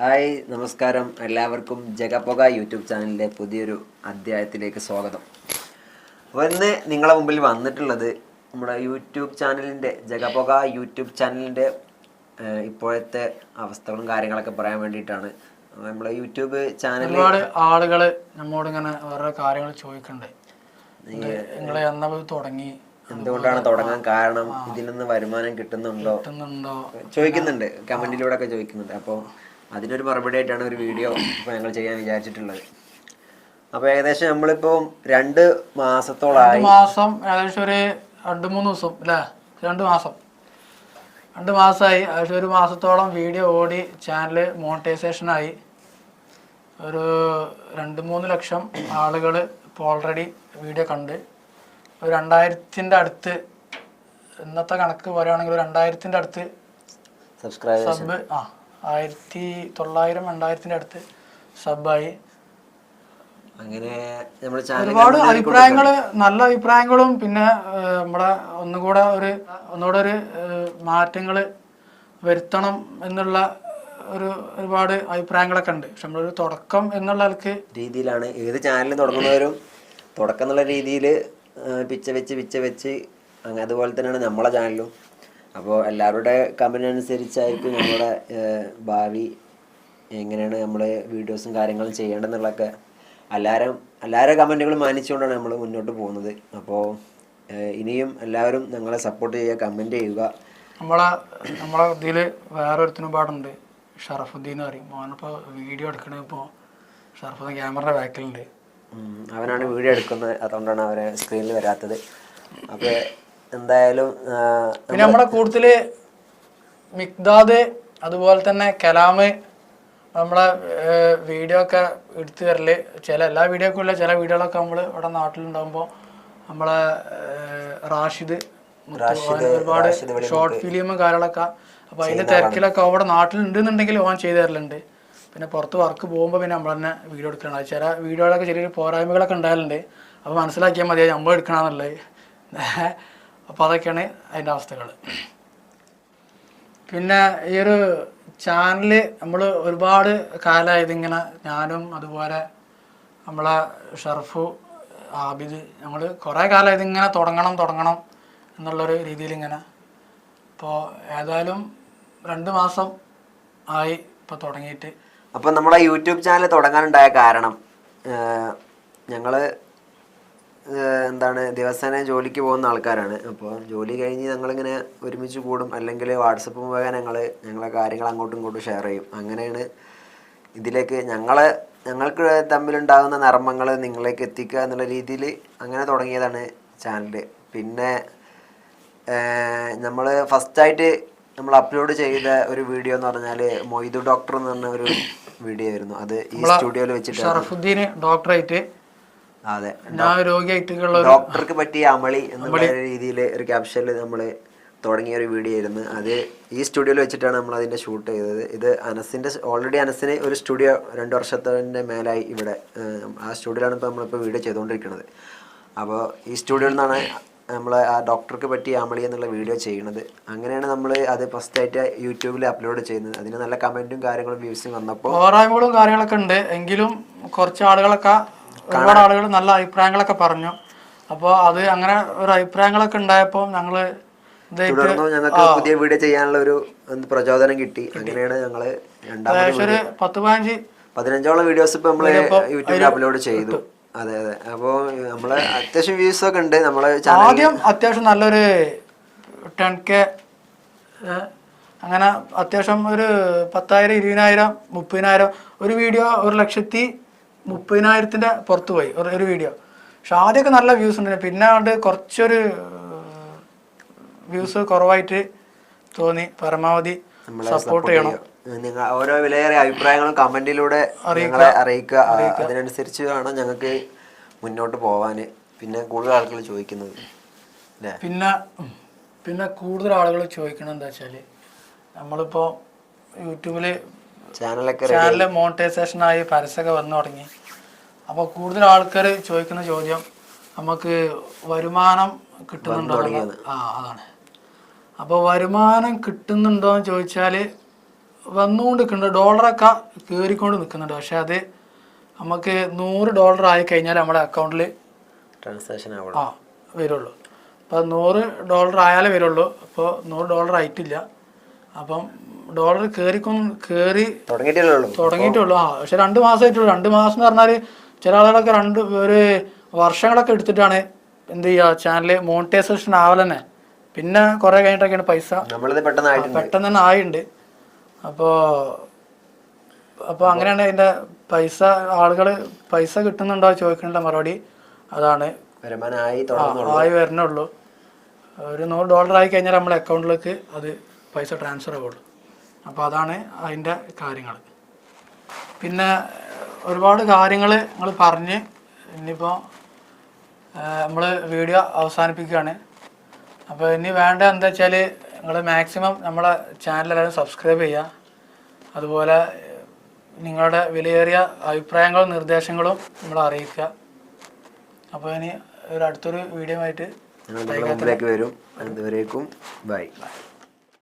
Hi നമസ്കാരം. എല്ലാവർക്കും ജഗപ്പൊക YouTube ചാനലിലെ പുതിയൊരു അധ്യായത്തിലേക്ക് സ്വാഗതം. അപ്പോൾ ഇന്ന് നിങ്ങളെ മുമ്പിൽ വന്നിട്ടുള്ളത് നമ്മുടെ യൂട്യൂബ് ചാനലിന്റെ ജഗപ്പൊക യൂട്യൂബ് ചാനലിന്റെ ഇപ്പോഴത്തെ അവസ്ഥകളും കാര്യങ്ങളൊക്കെ പറയാൻ വേണ്ടിയിട്ടാണ്. നമ്മളെ യൂട്യൂബ് ചാനൽ ഒരുപാട് ആളുകൾ നമ്മോട് ഇങ്ങനെ ഓരോ കാര്യങ്ങൾ ചോദിക്കണ്ടേ. നിങ്ങളെ എന്നാ തുടങ്ങി? എന്തുകൊണ്ടാണ് തുടങ്ങാൻ കാരണം? ഇതിൽ നിന്ന് വരുമാനം കിട്ടുന്നുണ്ടോ? കിട്ടുന്നുണ്ടോ? ചോദിക്കുന്നുണ്ട്. കമന്റിലൂടെ ഒക്കെ ചോദിക്കുന്നുണ്ട്. അപ്പോൾ അതിനൊരു മറുപടി ആയിട്ടാണ് ഒരു വീഡിയോ ഇപ്പോൾ ഞങ്ങൾ ചെയ്യാൻ വിചാരിച്ചിട്ടുള്ളത്. അപ്പോൾ ഏകദേശം നമ്മളിപ്പോൾ രണ്ട് മാസത്തോളായി. മാസം ഏകദേശം ഒരു രണ്ട് മൂന്ന് ദിവസം അല്ലേ? രണ്ട് മാസം. രണ്ട് മാസമായി. ഏകദേശം ഒരു മാസത്തോളം വീഡിയോ ഓടി ചാനൽ മോണിറ്റൈസേഷനായി. ഒരു രണ്ട് മൂന്ന് ലക്ഷം ആളുകൾ ഇപ്പോൾ ഓൾറെഡി വീഡിയോ കണ്ട്. ഒരു രണ്ടായിരത്തിന്റെ അടുത്ത് ഇന്നത്തെ കണക്ക് പറയുകയാണെങ്കിൽ രണ്ടായിരത്തിന്റെ അടുത്ത് സബ്സ്ക്രൈബ് സബ് ആ ആയിരത്തി തൊള്ളായിരം രണ്ടായിരത്തിന്റെ അടുത്ത് സബായി അങ്ങനെ നമ്മുടെ ഒരുപാട് അഭിപ്രായങ്ങൾ നല്ല അഭിപ്രായങ്ങളും പിന്നെ നമ്മുടെ ഒന്നുകൂടെ ഒരു ഒന്നുകൂടെ ഒരു മാറ്റങ്ങൾ വരുത്തണം എന്നുള്ള ഒരു ഒരുപാട് അഭിപ്രായങ്ങളൊക്കെ ഉണ്ട്. പക്ഷെ നമ്മളൊരു തുടക്കം എന്നുള്ള ആൾക്ക് രീതിയിലാണ് ഏത് ചാനൽ തുടങ്ങുന്നവരും തുടക്കം എന്നുള്ള രീതിയിൽ പിച്ച വെച്ച് പിച്ച വെച്ച് അങ്ങനെ അതുപോലെ തന്നെയാണ് നമ്മളെ ചാനലും. അപ്പോൾ എല്ലാവരുടെ കമന്റ് അനുസരിച്ചായിരിക്കും നമ്മുടെ ഭാവി എങ്ങനെയാണ് നമ്മൾ വീഡിയോസും കാര്യങ്ങളും ചെയ്യേണ്ടതെന്നുള്ളതൊക്കെ എല്ലാവരും എല്ലാവരുടെ കമന്റുകളും മാനിച്ചുകൊണ്ടാണ് നമ്മൾ മുന്നോട്ട് പോകുന്നത്. അപ്പോൾ ഇനിയും എല്ലാവരും ഞങ്ങളെ സപ്പോർട്ട് ചെയ്യുക കമന്റ് ചെയ്യുക. നമ്മളെ നമ്മളെ ഇതിൽ വേറെ ഒരുത്തിനും പാടുണ്ട്. ഷറഫുദ്ദീൻ എന്ന് പറയും. മോനിപ്പോൾ വീഡിയോ എടുക്കണത് ഇപ്പോൾ ഷറഫുദ്ദീൻ ക്യാമറയുടെ ബാക്കിലുണ്ട്. അവനാണ് വീഡിയോ എടുക്കുന്നത്. അതുകൊണ്ടാണ് അവരെ സ്ക്രീനിൽ വരാത്തത്. അപ്പോൾ എന്തായാലും പിന്നെ നമ്മുടെ കൂടുതൽ മിക്ദാദ് അതുപോലെ തന്നെ കലാമ് നമ്മളെ വീഡിയോ ഒക്കെ എടുത്തു തരൽ ചില എല്ലാ വീഡിയോക്കും ഇല്ല ചില വീഡിയോകളൊക്കെ നമ്മൾ ഇവിടെ നാട്ടിലുണ്ടാകുമ്പോൾ നമ്മളെ റാഷിദ് ഒരുപാട് ഷോർട്ട് ഫിലിമും കാര്യങ്ങളൊക്കെ. അപ്പൊ അതിന്റെ തിരക്കിലൊക്കെ അവിടെ നാട്ടിലുണ്ടെന്നുണ്ടെങ്കിൽ ഓൻ ചെയ്തു തരലുണ്ട്. പിന്നെ പുറത്ത് വർക്ക് പോകുമ്പോൾ പിന്നെ നമ്മൾ തന്നെ വീഡിയോ എടുക്കണം ചില വീഡിയോകളൊക്കെ ചെറിയ പോരായ്മകളൊക്കെ ഉണ്ടായാലുണ്ട്. അപ്പോൾ മനസ്സിലാക്കിയാൽ മതിയായി നമ്മൾ എടുക്കണമെന്നുള്ളത് അപ്പോൾ അതൊക്കെയാണ് അതിന്റെ അവസ്ഥകൾ പിന്നെ ഈ ഒരു ചാനൽ നമ്മൾ ഒരുപാട് കാലമായി ഇതിങ്ങനെ ഞാനും അതുപോലെ നമ്മളെ ഷർഫു ആബിദ് ഞങ്ങൾ കുറേ കാലം ഇതിങ്ങനെ തുടങ്ങണം തുടങ്ങണം എന്നുള്ളൊരു രീതിയിൽ ഇങ്ങനെ. ഇപ്പോൾ ഏതായാലും രണ്ട് മാസം ആയി ഇപ്പോൾ തുടങ്ങിയിട്ട്. അപ്പോൾ നമ്മളെ യൂട്യൂബ് ചാനൽ തുടങ്ങാനുണ്ടായ കാരണം ഞങ്ങൾ എന്താണ് ദിവസേന ജോലിക്ക് പോകുന്ന ആൾക്കാരാണ്. അപ്പോൾ ജോലി കഴിഞ്ഞ് ഞങ്ങളിങ്ങനെ ഒരുമിച്ച് കൂടും. അല്ലെങ്കിൽ വാട്സപ്പ് മുഖേന ഞങ്ങൾ ഞങ്ങളെ കാര്യങ്ങൾ അങ്ങോട്ടും ഇങ്ങോട്ടും ഷെയർ ചെയ്യും. അങ്ങനെയാണ് ഇതിലേക്ക് ഞങ്ങളെ ഞങ്ങൾക്ക് തമ്മിലുണ്ടാകുന്ന നർമ്മങ്ങൾ നിങ്ങളിലേക്ക് എത്തിക്കുക എന്നുള്ള രീതിയിൽ അങ്ങനെ തുടങ്ങിയതാണ് ചാനൽ പിന്നെ നമ്മൾ ഫസ്റ്റായിട്ട് നമ്മൾ അപ്ലോഡ് ചെയ്ത ഒരു വീഡിയോ എന്ന് പറഞ്ഞാൽ മൊയ്തു ഡോക്ടർ എന്ന് പറഞ്ഞ ഒരു വീഡിയോ ആയിരുന്നു. അത് ഈ സ്റ്റുഡിയോയിൽ വെച്ചിട്ട് ഷറഫുദ്ദീൻ ഡോക്ടറായിട്ട് അതെ. രോഗിയായിട്ടുള്ള ഡോക്ടർക്ക് പറ്റിയ അമളി എന്നുള്ള രീതിയിൽ ഒരു ക്യാപ്ഷനിൽ നമ്മൾ തുടങ്ങിയ ഒരു വീഡിയോ ആയിരുന്നു. അത് ഈ സ്റ്റുഡിയോയിൽ വെച്ചിട്ടാണ് നമ്മൾ അതിന്റെ ഷൂട്ട് ചെയ്തത്. ഇത് അനസിന്റെ ഓൾറെഡി അനസിന് ഒരു സ്റ്റുഡിയോ രണ്ട് വർഷത്തിന്റെ മേലായി ഇവിടെ ആ സ്റ്റുഡിയോയിലാണ് ഇപ്പോൾ നമ്മളിപ്പോൾ വീഡിയോ ചെയ്തുകൊണ്ടിരിക്കുന്നത്. അപ്പോൾ ഈ സ്റ്റുഡിയോയിൽ നിന്നാണ് നമ്മൾ ആ ഡോക്ടർക്ക് പറ്റിയ അമളി എന്നുള്ള വീഡിയോ ചെയ്യുന്നത്. അങ്ങനെയാണ് നമ്മൾ അത് ഫസ്റ്റ് ആയിട്ട് യൂട്യൂബിൽ അപ്ലോഡ് ചെയ്യുന്നത്. അതിന് നല്ല കമന്റും കാര്യങ്ങളും വ്യൂസും വന്നപ്പോൾ കാര്യങ്ങളൊക്കെ ഉണ്ട്. എങ്കിലും കുറച്ച് ആളുകളൊക്കെ ഒരുപാട് ആളുകൾ നല്ല അഭിപ്രായങ്ങളൊക്കെ പറഞ്ഞു. അപ്പോൾ അത് അങ്ങനെ ഒരു അഭിപ്രായങ്ങളൊക്കെ ഉണ്ടായപ്പോൾ ഞങ്ങൾ തുടർന്നും ഞങ്ങൾക്ക് പുതിയ വീഡിയോ ചെയ്യാനുള്ള ഒരു പ്രചോദനം കിട്ടി. അങ്ങനെയാണ് ഞങ്ങൾ രണ്ടാമത് ഏകദേശം ഒരു പത്ത് പതിനഞ്ച് പതിനഞ്ചോളം വീഡിയോസ് ഇപ്പൊ നമ്മൾ യൂട്യൂബിൽ അപ്ലോഡ് ചെയ്തു. അതെ അതെ. അപ്പോ നമ്മൾ അത്യാവശ്യം വ്യൂസ് ഒക്കെ ഉണ്ട് നമ്മളെ ആദ്യം അത്യാവശ്യം നല്ലൊരു ടെൻ കെ അങ്ങനെ അത്യാവശ്യം ഒരു പത്തായിരം ഇരുപതിനായിരം മുപ്പതിനായിരം ഒരു വീഡിയോ ഒരു ലക്ഷത്തി മുപ്പതിനായിരത്തിന്റെ പുറത്ത് പോയി ഒരു ഒരു വീഡിയോ പക്ഷെ ആദ്യമൊക്കെ നല്ല വ്യൂസ് ഉണ്ട്. പിന്നെ അത് കുറച്ചൊരു വ്യൂസ് കുറവായിട്ട് തോന്നി. പരമാവധി സപ്പോർട്ട് ചെയ്യണം. നിങ്ങൾ ഓരോ വിലയേറിയ അഭിപ്രായങ്ങളും കമന്റിലൂടെ ഞങ്ങളെ അറിയിക്കുക. അതിനനുസരിച്ച് വേണം ഞങ്ങൾക്ക് മുന്നോട്ട് പോവാന്. പിന്നെ കൂടുതൽ ആളുകൾ ചോദിക്കുന്നത് പിന്നെ പിന്നെ കൂടുതൽ ആളുകൾ ചോദിക്കണം എന്താ വെച്ചാൽ നമ്മളിപ്പോ യൂട്യൂബിൽ ചാനലൊക്കെ ചാനൽ മോണിറ്റൈസേഷൻ ആയി. പരസ്യമൊക്കെ വന്നു തുടങ്ങി. അപ്പോൾ കൂടുതൽ ആൾക്കാർ ചോദിക്കുന്ന ചോദ്യം നമുക്ക് വരുമാനം കിട്ടുന്നുണ്ടോ ആ അതാണ്. അപ്പോൾ വരുമാനം കിട്ടുന്നുണ്ടോ എന്ന് ചോദിച്ചാൽ വന്നുകൊണ്ട് നിൽക്കുന്നുണ്ട് ഡോളറൊക്കെ കയറിക്കൊണ്ട് നിൽക്കുന്നുണ്ട്. പക്ഷെ അത് നമുക്ക് നൂറ് ഡോളർ ആയി കഴിഞ്ഞാൽ നമ്മുടെ അക്കൗണ്ടിൽ ട്രാൻസാക്ഷൻ ആ വരുള്ളൂ. അപ്പോൾ നൂറ് ഡോളർ ആയാലേ വരുള്ളൂ. അപ്പോൾ നൂറ് ഡോളർ ആയിട്ടില്ല. അപ്പം ഡോളർ കയറിക്കൊന്ന് കയറി തുടങ്ങിയിട്ടുള്ളൂ ആ പക്ഷെ രണ്ട് മാസമായിട്ടുള്ളൂ. രണ്ട് മാസം എന്ന് പറഞ്ഞാൽ ചില ആളുകളൊക്കെ രണ്ട് ഒരു വർഷങ്ങളൊക്കെ എടുത്തിട്ടാണ് എന്ത് ചെയ്യുക? ചാനൽ മോണിറ്റൈസേഷൻ ആവലെന്നെ. പിന്നെ കുറേ കഴിഞ്ഞിട്ടൊക്കെയാണ് പൈസ. പെട്ടെന്ന് തന്നെ ആയിണ്ട്. അപ്പോൾ അപ്പോൾ അങ്ങനെയാണ് അതിന്റെ പൈസ ആളുകൾ പൈസ കിട്ടുന്നുണ്ടോ ചോദിക്കണ്ട മറുപടി അതാണ്. ആയി വരണുള്ളൂ ഒരു നൂറ് ഡോളർ ആയി കഴിഞ്ഞാൽ നമ്മുടെ അക്കൗണ്ടിലേക്ക് അത് പൈസ ട്രാൻസ്ഫർ ആവുള്ളൂ. അപ്പോൾ അതാണ് അതിന്റെ കാര്യങ്ങൾ പിന്നെ ഒരുപാട് കാര്യങ്ങൾ നിങ്ങൾ പറഞ്ഞ് ഇനിയിപ്പോൾ നമ്മൾ വീഡിയോ അവസാനിപ്പിക്കുകയാണ്. അപ്പോൾ ഇനി വേണ്ട എന്താ വെച്ചാൽ നിങ്ങൾ മാക്സിമം നമ്മളെ ചാനൽ എല്ലാവരും സബ്സ്ക്രൈബ് ചെയ്യുക. അതുപോലെ നിങ്ങളുടെ വിലയേറിയ അഭിപ്രായങ്ങളും നിർദ്ദേശങ്ങളും നമ്മളെ അറിയിക്കുക. അപ്പോൾ ഇനി ഒരു അടുത്തൊരു വീഡിയോ ആയിട്ട് വരും. അതുവരേക്കും ബൈ ബൈ.